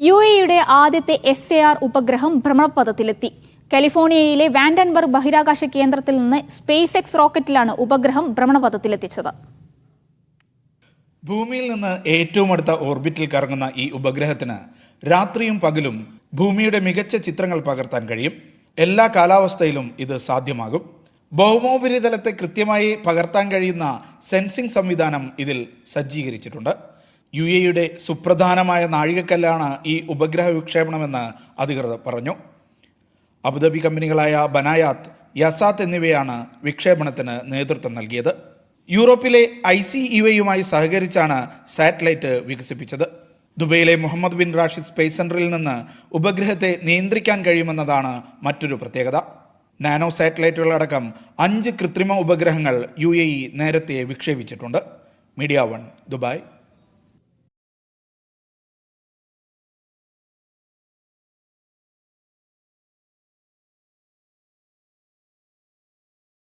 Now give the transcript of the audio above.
U എയുടെ ആദ്യത്തെ S A R ഉപഗ്രഹം ഭ്രമണപഥത്തിലെത്തി. കാലിഫോർണിയയിലെ വാൻഡൻബർഗ് ബഹിരാകാശ കേന്ദ്രത്തിൽ നിന്ന് സ്പേസ് എക്സ് റോക്കറ്റിലാണ് ഉപഗ്രഹം ഭ്രമണപഥത്തിലെത്തിച്ചത്. ഭൂമിയിൽ നിന്ന് ഏറ്റവും അടുത്ത ഓർബിറ്റിൽ കറങ്ങുന്ന ഈ ഉപഗ്രഹത്തിന് രാത്രിയും പകലും ഭൂമിയുടെ മികച്ച ചിത്രങ്ങൾ പകർത്താൻ കഴിയും. എല്ലാ കാലാവസ്ഥയിലും ഇത് സാധ്യമാകും. ഭൗമോപരിതലത്തെ കൃത്യമായി പകർത്താൻ കഴിയുന്ന സെൻസിംഗ് സംവിധാനം ഇതിൽ സജ്ജീകരിച്ചിട്ടുണ്ട്. യു എയുടെ സുപ്രധാനമായ നാഴികക്കല്ലാണ് ഈ ഉപഗ്രഹ വിക്ഷേപണമെന്ന് അധികൃതർ പറഞ്ഞു. അബുദാബി കമ്പനികളായ ബനായാത്ത് യസാത്ത് എന്നിവയാണ് വിക്ഷേപണത്തിന് നേതൃത്വം നൽകിയത്. യൂറോപ്പിലെ ഐ സി ഇവയുമായി സഹകരിച്ചാണ് സാറ്റലൈറ്റ് വികസിപ്പിച്ചത്. ദുബൈയിലെ മുഹമ്മദ് ബിൻ റാഷിദ് സ്പേസ് സെന്ററിൽ നിന്ന് ഉപഗ്രഹത്തെ നിയന്ത്രിക്കാൻ കഴിയുമെന്നതാണ് മറ്റൊരു പ്രത്യേകത. നാനോ സാറ്റലൈറ്റുകളടക്കം അഞ്ച് കൃത്രിമ ഉപഗ്രഹങ്ങൾ യു എ ഇ നേരത്തെ വിക്ഷേപിച്ചിട്ടുണ്ട്. Media one Dubai.